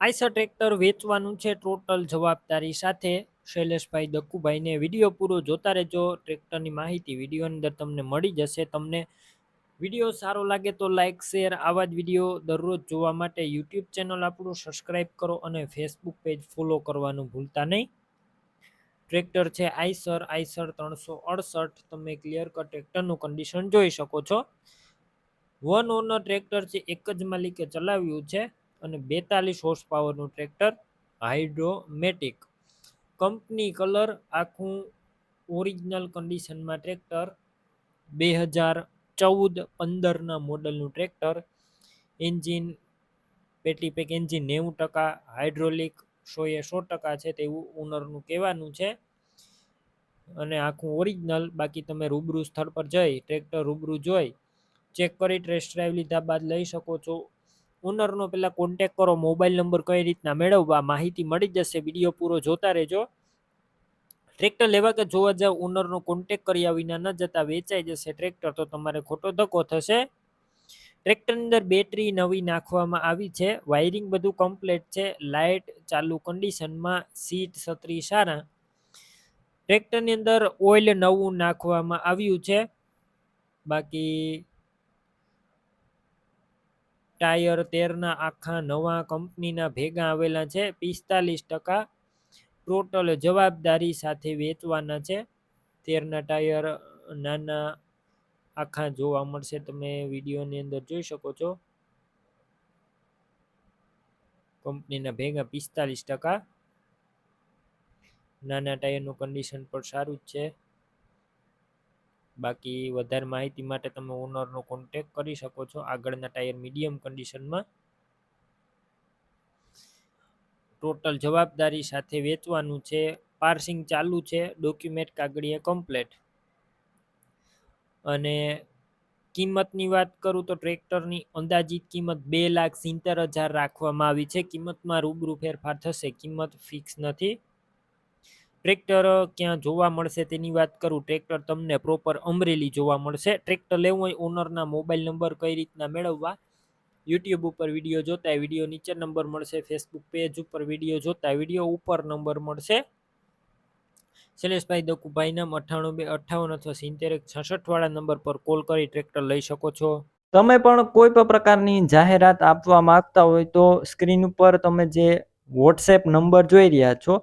Eicher tractor વેચવાનું છે total જવાબદારી સાથે. શૈલેષભાઈ દક્કુભાઈને વીડિયો પૂરો જોતા રહેજો. ટ્રેક્ટરની માહિતી વીડિયો અંદર તમને મળી જશે. તમને વીડિયો સારો લાગે તો લાઇક શેર, આવા જ વીડિયો દરરોજ જોવા માટે યુટ્યુબ ચેનલ આપણું સબસ્ક્રાઈબ કરો અને ફેસબુક પેજ ફોલો કરવાનું ભૂલતા નહીં. ટ્રેક્ટર છે આઈસર આઈસર ત્રણસો અડસઠ. તમે ક્લિયર કટ ટ્રેક્ટરનું કન્ડિશન જોઈ શકો છો. વન ઓનર ટ્રેક્ટર છે, એક જ માલિકે ચલાવ્યું છે. અને બેતાલીસ હોર્સ પાવરનું ટ્રેક્ટર હાઇડ્રોમેટિક કંપની કલર આખું ઓરિજિનલ કન્ડિશનમાં ટ્રેક્ટર બે હજાર ચૌદ પંદરના મોડલનું ટ્રેક્ટર એન્જિન પેટી પેક એન્જિન નેવું ટકા હાઇડ્રોલિક સોએ સો ટકા છે તેવું ઓનરનું કહેવાનું છે. અને આખું ઓરિજિનલ બાકી તમે રૂબરૂ સ્થળ પર જઈ ટ્રેક્ટર રૂબરૂ જોઈ ચેક કરી ટેસ્ટ ડ્રાઈવ લીધા બાદ લઈ શકો છો. ઓનરનો પહેલાં કોન્ટેક કરો મોબાઈલ નંબર કઈ રીતના મેળવવા માહિતી મળી જશે વીડિયો પૂરો જોતા રહેજો. ટ્રેક્ટર લેવા કે જોવા જાવ ઓનરનો કોન્ટેક કર્યા વિના ન જતા વેચાઈ જશે ટ્રેક્ટર તો તમારે ખોટો ધક્કો થશે. ટ્રેક્ટરની અંદર બેટરી નવી નાખવામાં આવી છે વાયરિંગ બધું કમ્પ્લીટ છે લાઇટ ચાલુ કન્ડિશનમાં સીટ છત્રી સારા. ટ્રેક્ટરની અંદર ઓઇલ નવું નાખવામાં આવ્યું છે. બાકી ટાયર તેરના આખા નવા કંપનીના ભેગા આવેલા છે. પિસ્તાલીસ ટકા ટોટલ જવાબદારી સાથે વેચવાના છે. તેરના ટાયર નાના આખા જોવા મળશે. તમે વિડીયોની અંદર જોઈ શકો છો. કંપનીના ભેગા પિસ્તાલીસ ટકા. નાના ટાયરનું કન્ડિશન પણ સારું જ છે. બાકી વધારે માહિતી માટે તમે ઓનરનો કોન્ટેક કરી શકો છો આગળના ટાયર મીડિયમ કન્ડિશનમાં ટોટલ જવાબદારી સાથે વેચવાનું છે પાર્સિંગ ચાલુ છે ડોક્યુમેન્ટ કાગળીએ કમ્પ્લેટ અને કિંમતની વાત કરું તો ટ્રેક્ટરની અંદાજિત કિંમત બે લાખ સિત્તેર હજાર રાખવામાં આવી છે. કિંમતમાં રૂબરૂ ફેરફાર થશે, કિંમત ફિક્સ નથી. ટ્રેક્ટર ક્યાં જોવા મળશે તેની વાત કરું, ટ્રેક્ટર તમને પ્રોપર અમરેલી જોવા મળશે. ટ્રેક્ટર લેવું હોય ઓનરના મોબાઈલ નંબર કઈ રીતના મેળવવા? યુટ્યુબ ઉપર વીડિયો જોતા વીડિયો નીચે નંબર મળશે. ફેસબુક પેજ ઉપર વીડિયો જોતા વીડિયો ઉપર નંબર મળશે. શૈલેષભાઈ દકુભાઈ નામ અઠ્ઠાણું બે, અઠ્ઠાવન અથવા સિત્તેર એક વાળા નંબર પર કોલ કરી ટ્રેક્ટર લઈ શકો છો. તમે પણ કોઈ પણ પ્રકારની જાહેરાત આપવા માંગતા હોય તો સ્ક્રીન ઉપર તમે જે વોટ્સએપ નંબર જોઈ રહ્યા છો